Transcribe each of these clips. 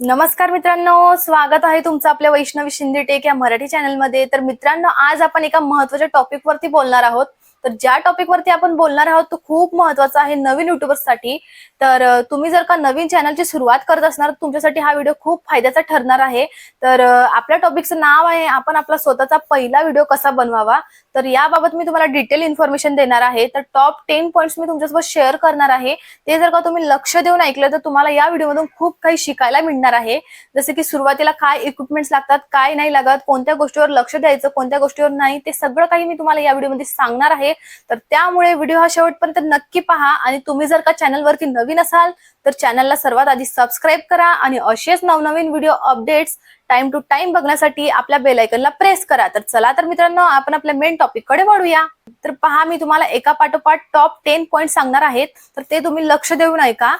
नमस्कार मित्रांनो स्वागत आहे तुमचं आपल्या वैष्णवी शिंदे टेक या मराठी चॅनलमध्ये. तर मित्रांनो आज आपण एका महत्त्वाच्या टॉपिक वरती बोलणार आहोत. तर ज्या टॉपिक वरती आपण बोलणार आहोत तो खूप महत्त्वाचा आहे नवीन युट्यूबर्ससाठी तर तुम्ही जर का नवीन चॅनलची सुरुवात करत असणार तर तुमच्यासाठी हा व्हिडिओ खूप फायद्याचा ठरणार आहे. तर आपल्या टॉपिकचं नाव आहे आपण आपला स्वतःचा पहिला व्हिडिओ कसा बनवावा? तर याबाबत मी तुम्हाला डिटेल इन्फॉर्मेशन देणार आहे. तर टॉप टेन पॉईंट्स मी तुमच्यासोबत शेअर करणार आहे. ते जर का तुम्ही लक्ष देऊन ऐकलं तर तुम्हाला या व्हिडिओमधून खूप काही शिकायला मिळणार आहे. जसे की सुरुवातीला काय इक्विपमेंट्स लागतात काय नाही लागत कोणत्या गोष्टीवर लक्ष द्यायचं कोणत्या गोष्टीवर नाही ते सगळं काही मी तुम्हाला या व्हिडिओमध्ये सांगणार आहे. तर त्यामुळे व्हिडिओ हा शेवटपर्यंत नक्की पहा आणि तुम्ही जर का चॅनलवरती नवीन असाल तर चॅनलला सर्वात आधी सबस्क्राईब करा आणि असेच नवनवीन video updates time to time बघण्यासाठी आपल्या बेलायकनला प्रेस करा. तर चला तर मित्रांनो आपण आपल्या मेन टॉपिककडे वळूया तर पहा मी तुम्हाला एका पाठोपाठ टॉप टेन पॉईंट सांगणार आहेत. तर ते तुम्ही लक्ष देऊन ऐका.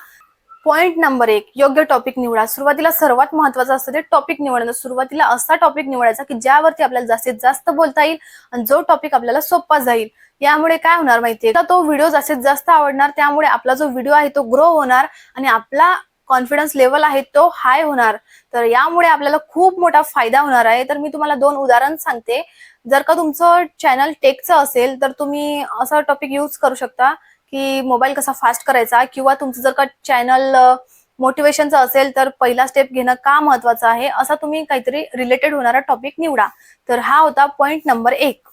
पॉइंट नंबर एक योग्य टॉपिक निवडा. सुरुवातीला सर्वात महत्वाचं असतं ते टॉपिक निवडणं. सुरुवातीला असा टॉपिक निवडायचा की ज्यावरती आपल्याला जास्तीत जास्त बोलता येईल आणि जो टॉपिक आपल्याला सोपा जाईल. यामुळे काय होणार माहितीये का? तो व्हिडिओ जास्तीत जास्त आवडणार. त्यामुळे आपला जो व्हिडिओ आहे तो ग्रो होणार आणि आपला कॉन्फिडन्स लेवल आहे तो हाय होणार. तर यामुळे आपल्याला खूप मोठा फायदा होणार आहे. तर मी तुम्हाला दोन उदाहरण सांगते. जर का तुमचं चॅनल टेकचं असेल तर तुम्ही असा टॉपिक यूज करू शकता की मोबाईल कसा फास्ट करायचा किंवा तुमचं जर का चॅनल मोटिवेशनचं असेल तर पहिला स्टेप घेणं का महत्वाचं आहे? असा तुम्ही काहीतरी रिलेटेड होणारा टॉपिक निवडा. तर हा होता पॉइंट नंबर एक.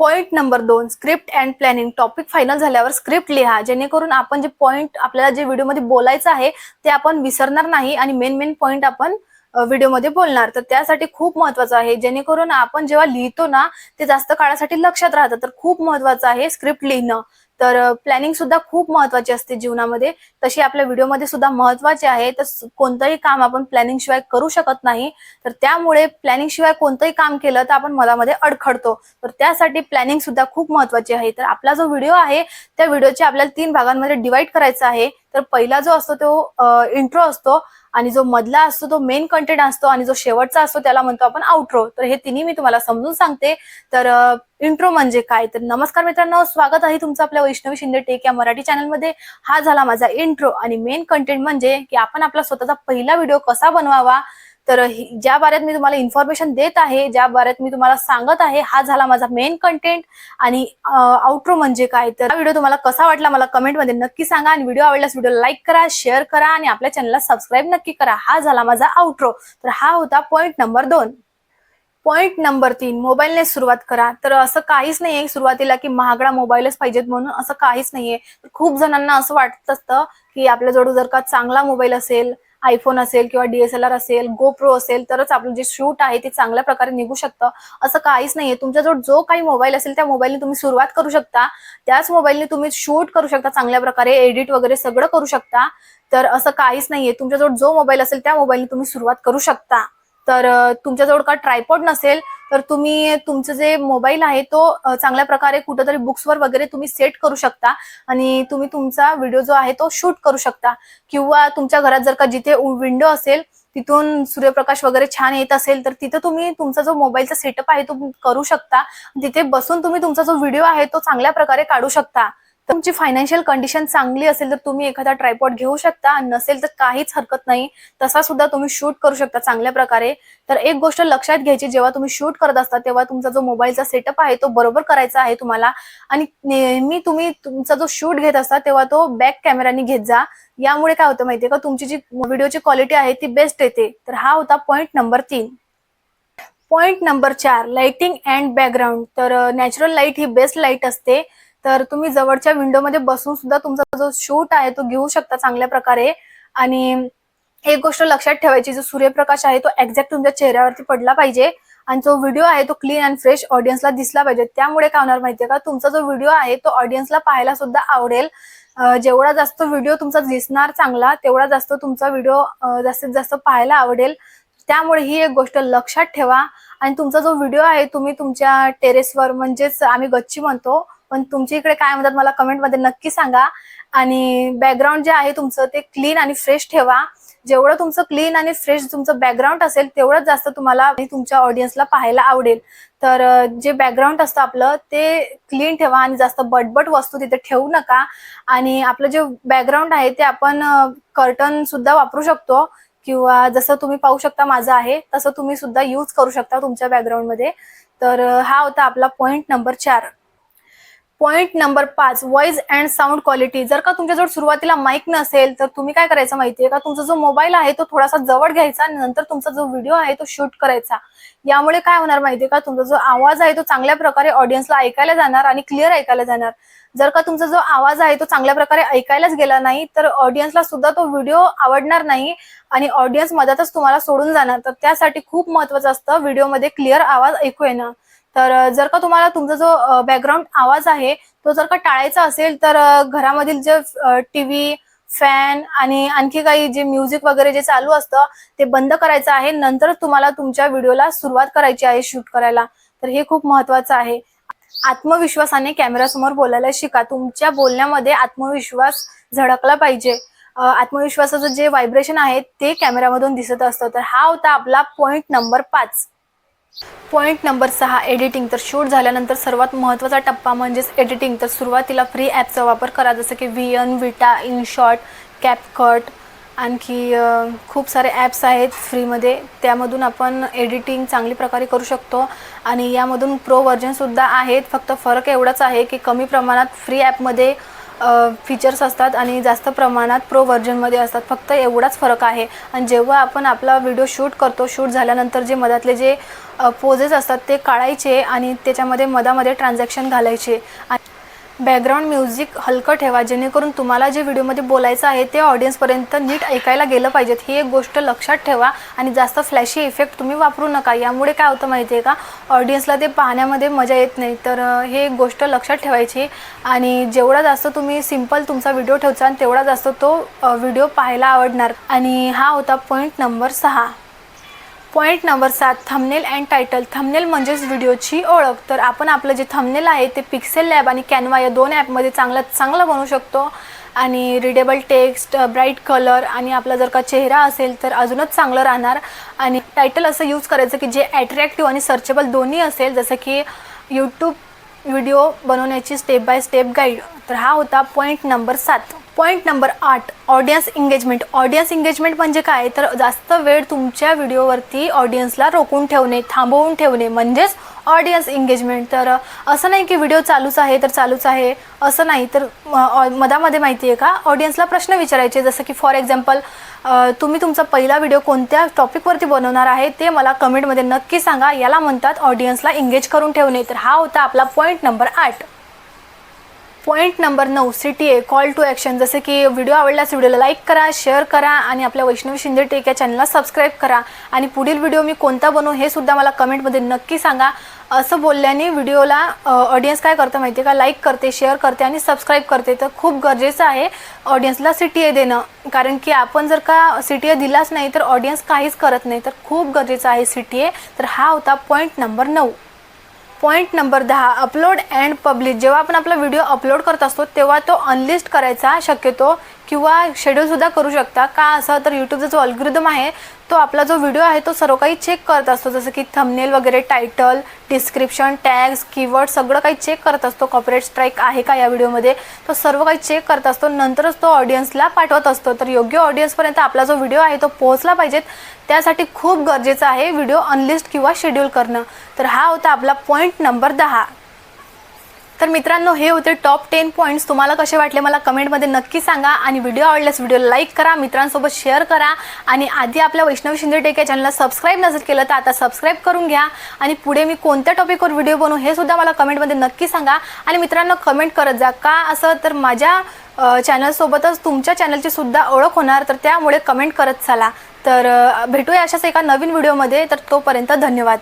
पॉईंट नंबर दोन script and planning topic final झाल्यावर स्क्रिप्ट लिहा जेणेकरून आपण जे पॉईंट आपल्याला जे व्हिडिओमध्ये बोलायचं आहे ते आपण विसरणार नाही आणि मेन मेन पॉईंट आपण व्हिडिओमध्ये बोलणार. तर त्यासाठी खूप महत्वाचं आहे. जेणेकरून आपण जेव्हा लिहितो ना ते जास्त काळासाठी लक्षात राहतं. तर खूप महत्वाचं आहे स्क्रिप्ट लिहिणं. तर प्लॅनिंग सुद्धा खूप महत्वाची असते जीवनामध्ये. तशी आपल्या व्हिडिओमध्ये सुद्धा महत्वाची आहे. तर कोणतंही काम आपण प्लॅनिंग शिवाय करू शकत नाही. तर त्यामुळे प्लॅनिंग शिवाय कोणतंही काम केलं तर आपण मधामध्ये अडखडतो. तर त्यासाठी प्लॅनिंग सुद्धा खूप महत्वाची आहे. तर आपला जो व्हिडिओ आहे त्या व्हिडिओचे आपल्याला तीन भागांमध्ये डिवाइड करायचा आहे. तर पहिला जो असतो तो इंट्रो असतो. आणि जो मधला असतो तो मेन कंटेंट असतो आणि जो शेवटचा असतो त्याला म्हणतो आपण आउट्रो तर हे तिन्ही मी तुम्हाला समजून सांगते. तर इंट्रो म्हणजे काय? तर नमस्कार मित्रांनो स्वागत आहे तुमचं आपल्या वैष्णवी शिंदे टेक या मराठी चॅनलमध्ये हा झाला माझा इंट्रो आणि मेन कंटेंट म्हणजे की आपण आपला स्वतःचा पहिला व्हिडिओ कसा बनवावा? तर ज्या बाऱ्यात मी तुम्हाला इन्फॉर्मेशन देत आहे ज्या बाऱ्यात मी तुम्हाला सांगत आहे हा झाला माझा मेन कंटेंट आणि आउट्रो म्हणजे काय? तर हा व्हिडिओ तुम्हाला कसा वाटला मला कमेंटमध्ये नक्की सांगा. आणि व्हिडिओ आवडल्यास व्हिडिओ लाईक करा शेअर करा आणि आपल्या चॅनलला सबस्क्राईब नक्की करा. हा झाला माझा आउट्रो तर हा होता पॉईंट नंबर दोन. पॉईंट नंबर तीन मोबाईलने सुरुवात करा. तर असं काहीच नाहीये सुरुवातीला की महागडा मोबाईलच पाहिजेत म्हणून असं काहीच नाहीये. खूप जणांना असं वाटत असतं की आपल्याजवळ जर का चांगला मोबाईल असेल आयफोन असेल किंवा डीएसएलआर असेल गोप्रो असेल तरच आपलं जे शूट आहे ते चांगल्या प्रकारे निघू शकतं. असं काहीच नाहीये. तुमच्याजवळ जो काही मोबाईल असेल त्या मोबाईलने तुम्ही सुरुवात करू शकता. त्याच मोबाईलने तुम्ही शूट करू शकता चांगल्या प्रकारे एडिट वगैरे सगळं करू शकता. तर असं काहीच नाहीये. तुमच्याजवळ जो मोबाईल असेल त्या मोबाईलने तुम्ही सुरुवात करू शकता. तर तुमच्याजवळ का ट्रायपॉड नसेल तर तुम्ही तुमचं जे मोबाईल आहे तो चांगल्या प्रकारे कुठेतरी बुक्सवर वगैरे तुम्ही सेट करू शकता आणि तुम्ही तुमचा व्हिडिओ जो आहे तो शूट करू शकता. किंवा तुमच्या घरात जर का जिथे विंडो असेल तिथून सूर्यप्रकाश वगैरे छान येत असेल तर तिथं तुम्ही तुमचा जो मोबाईलचा सेटअप आहे तो करू शकता. तिथे बसून तुम्ही तुमचा जो व्हिडिओ आहे तो चांगल्या प्रकारे काढू शकता. तुमची फायनान्शियल कंडिशन चांगली असेल तर तुम्ही एखादा ट्रायपॉड घेऊ शकता. नसेल तर काहीच हरकत नाही. तसा सुद्धा तुम्ही शूट करू शकता चांगल्या प्रकारे. तर एक गोष्ट लक्षात घ्यायची जेव्हा तुम्ही शूट करत असता तेव्हा तुमचा जो मोबाईलचा सेटअप आहे तो बरोबर करायचा आहे तुम्हाला. आणि नेहमी तुम्ही तुमचा जो शूट घेत असता तेव्हा तो बॅक कॅमेराने घेत जा. यामुळे काय होतं माहितीये का? तुमची जी व्हिडिओची क्वालिटी आहे ती बेस्ट येते. तर हा होता पॉईंट नंबर तीन. पॉइंट नंबर चार लाइटिंग अँड बॅकग्राऊंड तर नॅचरल लाइट ही बेस्ट लाइट असते. तर तुम्ही जवळच्या विंडोमध्ये बसून सुद्धा तुमचा जो शूट आहे तो घेऊ शकता चांगल्या प्रकारे. आणि एक गोष्ट लक्षात ठेवायची जो सूर्यप्रकाश आहे तो एक्झॅक्ट तुमच्या चेहऱ्यावरती पडला पाहिजे. आणि जो व्हिडिओ आहे तो क्लीन अँड फ्रेश ऑडियन्सला दिसला पाहिजे. त्यामुळे काय होणार माहितीये का? तुमचा जो व्हिडिओ आहे तो ऑडियन्सला पाहायला सुद्धा आवडेल. जेवढा जास्त व्हिडिओ तुमचा दिसणार चांगला तेवढा जास्त तुमचा व्हिडिओ जास्तीत जास्त पाहायला आवडेल. त्यामुळे ही एक गोष्ट लक्षात ठेवा. आणि तुमचा जो व्हिडिओ आहे तुम्ही तुमच्या टेरेसवर म्हणजेच आम्ही गच्ची म्हणतो पण तुमच्या इकडे काय म्हणतात मला कमेंटमध्ये नक्की सांगा. आणि बॅकग्राऊंड जे आहे तुमचं ते क्लीन आणि फ्रेश ठेवा. जेवढं तुमचं क्लीन आणि फ्रेश तुमचं बॅकग्राऊंड असेल तेवढंच जास्त तुम्हाला तुमच्या ऑडियन्सला पाहायला आवडेल. तर जे बॅकग्राऊंड असतं आपलं ते क्लीन ठेवा आणि जास्त बटबट वस्तू तिथे ठेवू नका. आणि आपलं जे बॅकग्राऊंड आहे ते आपण कर्टन सुद्धा वापरू शकतो. किंवा जसं तुम्ही पाहू शकता माझं आहे तसं तुम्ही सुद्धा यूज करू शकता तुमच्या बॅकग्राऊंडमध्ये तर हा होता आपला पॉईंट नंबर चार. पॉईंट नंबर पाच व्हॉइस अँड साऊंड क्वालिटी जर का तुमच्याजवळ सुरुवातीला माईक नसेल तर तुम्ही काय करायचं माहितीये का? तुमचा जो मोबाईल आहे तो थोडासा जवळ घ्यायचा आणि नंतर तुमचा जो व्हिडिओ आहे तो शूट करायचा. यामुळे काय होणार माहितीये का? तुमचा जो आवाज आहे तो चांगल्या प्रकारे ऑडियन्सला ऐकायला जाणार आणि क्लिअर ऐकायला जाणार. जर का तुमचा जो आवाज आहे तो चांगल्या प्रकारे ऐकायलाच गेला नाही तर ऑडियन्सला सुद्धा तो व्हिडिओ आवडणार नाही आणि ऑडियन्स मधातच तुम्हाला सोडून जाणार. तर त्यासाठी खूप महत्वाचं असतं व्हिडिओमध्ये क्लिअर आवाज ऐकू येणं. तर जर का तुम्हाला तुमचा जो बॅकग्राऊंड आवाज आहे तो जर का टाळायचा असेल तर घरामधील जे टीव्ही फॅन आणि आणखी काही जे म्युझिक वगैरे जे चालू असतं ते बंद करायचं आहे. नंतर तुम्हाला तुमच्या व्हिडिओला सुरुवात करायची आहे शूट करायला. तर हे खूप महत्वाचं आहे. आत्मविश्वासाने कॅमेरासमोर बोलायला शिका. तुमच्या बोलण्यामध्ये आत्मविश्वास झळकला पाहिजे. आत्मविश्वासाचं जे व्हायब्रेशन आहे ते कॅमेऱ्यामधून दिसत असतं. तर हा होता आपला पॉईंट नंबर पाच. पॉईंट नंबर सहा एडिटिंग तर शूट झाल्यानंतर सर्वात महत्त्वाचा टप्पा म्हणजेच एडिटिंग तर सुरुवातीला फ्री ॲपचा वापर करा जसं की V N Vita InShot CapCut आणखी खूप सारे ॲप्स आहेत फ्रीमध्ये त्यामधून आपण एडिटिंग चांगली प्रकारे करू शकतो. आणि यामधून प्रो व्हर्जनसुद्धा आहेत. फक्त फरक एवढाच आहे की कमी प्रमाणात फ्री ॲपमध्ये फीचर्स असतात आणि जास्त प्रमाणात प्रो व्हर्जनमध्ये असतात. फक्त एवढाच फरक आहे. आणि जेव्हा आपण आपला व्हिडिओ शूट करतो शूट झाल्यानंतर जे मधातले जे पोजेस असतात ते काढायचे आणि त्याच्यामध्ये मधामध्ये ट्रान्झॅक्शन घालायचे. आणि बॅकग्राऊंड म्युझिक हलकं ठेवा जेणेकरून तुम्हाला जे व्हिडिओमध्ये बोलायचं आहे ते ऑडियन्सपर्यंत नीट ऐकायला गेलं पाहिजेत. ही एक गोष्ट लक्षात ठेवा आणि जास्त फ्लॅशी इफेक्ट तुम्ही वापरू नका. यामुळे काय होतं माहिती आहे का? ऑडियन्सला ते पाहण्यामध्ये मजा येत नाही. तर हे एक गोष्ट लक्षात ठेवायची आणि जेवढा जास्त तुम्ही सिंपल तुमचा व्हिडिओ ठेवचा तेवढा जास्त तो व्हिडिओ पाहायला आवडणार. आणि हा होता पॉईंट नंबर सहा. पॉईंट नंबर सात थंबनेल अँड टायटल थंबनेल म्हणजेच व्हिडिओची ओळख. तर आपण आपलं जे थंबनेल आहे ते पिक्सेल लॅब आणि कॅनवा या दोन ॲपमध्ये चांगलं चांगलं बनवू शकतो. आणि रिडेबल टेक्स्ट ब्राईट कलर आणि आपला जर का चेहरा असेल तर अजूनच चांगलं राहणार. आणि टायटल असं यूज करायचं की जे ॲट्रॅक्टिव्ह आणि सर्चेबल दोन्ही असेल. जसं की यूट्यूब व्हिडिओ बनवण्याची स्टेप बाय स्टेप गाईड तर हा होता पॉईंट नंबर सात. पॉईंट नंबर आठ ऑडियन्स एंगेजमेंट ऑडियन्स एंगेजमेंट म्हणजे काय? तर जास्त वेळ तुमच्या व्हिडिओवरती ऑडियन्सला रोखून ठेवणे थांबवून ठेवणे. म्हणजेच ऑडियन्स एंगेजमेंट तर असं नाही की व्हिडिओ चालूच आहे तर चालूच आहे. असं नाही तर म, ऑ- मधामध्ये माहिती आहे का? ऑडियन्सला प्रश्न विचारायचे जसं की फॉर एक्झाम्पल तुम्ही तुमचा पहिला व्हिडिओ कोणत्या टॉपिकवरती बनवणार आहे ते मला कमेंटमध्ये नक्की सांगा. याला म्हणतात ऑडियन्सला एंगेज करून ठेवणे. तर हा होता आपला पॉईंट नंबर आठ. पॉईंट नंबर नऊ C T A call to action जसं की व्हिडिओ आवडल्यास व्हिडिओला लाईक करा शेअर करा आणि आपल्या वैष्णवी शिंदे टेक या चॅनलला सबस्क्राईब करा. आणि पुढील व्हिडिओ मी कोणता बनवू हे सुद्धा मला कमेंटमध्ये नक्की सांगा. असं बोलल्याने व्हिडिओला ऑडियन्स काय करतं माहिती आहे का? लाईक करते शेअर करते आणि सबस्क्राईब करते. तर खूप गरजेचं आहे ऑडियन्सला सी टी ए देणं. कारण की आपण जर का सी टी ए दिलाच नाही तर ऑडियन्स काहीच करत नाही. तर खूप गरजेचं आहे सी टी ए तर हा होता पॉईंट नंबर नऊ. पॉईंट नंबर दहा अपलोड अँड पब्लिश जेव्हा आपण आपला व्हिडिओ अपलोड करत असतो तेव्हा तो अनलिस्ट करायचा शक्यतो किंवा शेड्यूलसुद्धा करू शकता. का असं? तर यूट्यूबचा जो अल्ग्रिदम आहे तो आपला जो व्हिडिओ आहे तो सर्व काही चेक करत असतो. जसं की थंबनेल वगैरे टायटल डिस्क्रिप्शन टॅग्स कीवर्ड सगळं काही चेक करत असतो. कॉपरेट स्ट्राईक आहे का या व्हिडिओमध्ये तो सर्व काही चेक करत असतो. नंतरच तो ऑडियन्सला पाठवत असतो. तर योग्य ऑडियन्सपर्यंत आपला जो व्हिडिओ आहे तो पोहोचला पाहिजेत. त्यासाठी खूप गरजेचं आहे व्हिडिओ अनलिस्ट किंवा शेड्यूल करणं. तर हा होता आपला पॉईंट नंबर दहा. तर मित्रांनो हे होते टॉप टेन पॉईंट्स तुम्हाला कसे वाटले मला कमेंटमध्ये नक्की सांगा आणि व्हिडिओ आवडल्यास व्हिडिओ लाईक करा मित्रांसोबत शेअर करा. आणि आधी आपल्या वैष्णवी शिंदे टेक या चॅनलला सबस्क्राईब नसेल केलं तर आता सबस्क्राईब करून घ्या. आणि पुढे मी कोणत्या टॉपिकवर व्हिडिओ बनवू हे सुद्धा मला कमेंटमध्ये नक्की सांगा. आणि मित्रांनो कमेंट करत जा. का असं? तर माझ्या चॅनलसोबतच तुमच्या चॅनलची सुद्धा ओळख होणार. तर त्यामुळे कमेंट करत चला. तर भेटूया अशाच एका नवीन व्हिडिओमध्ये तर तोपर्यंत धन्यवाद.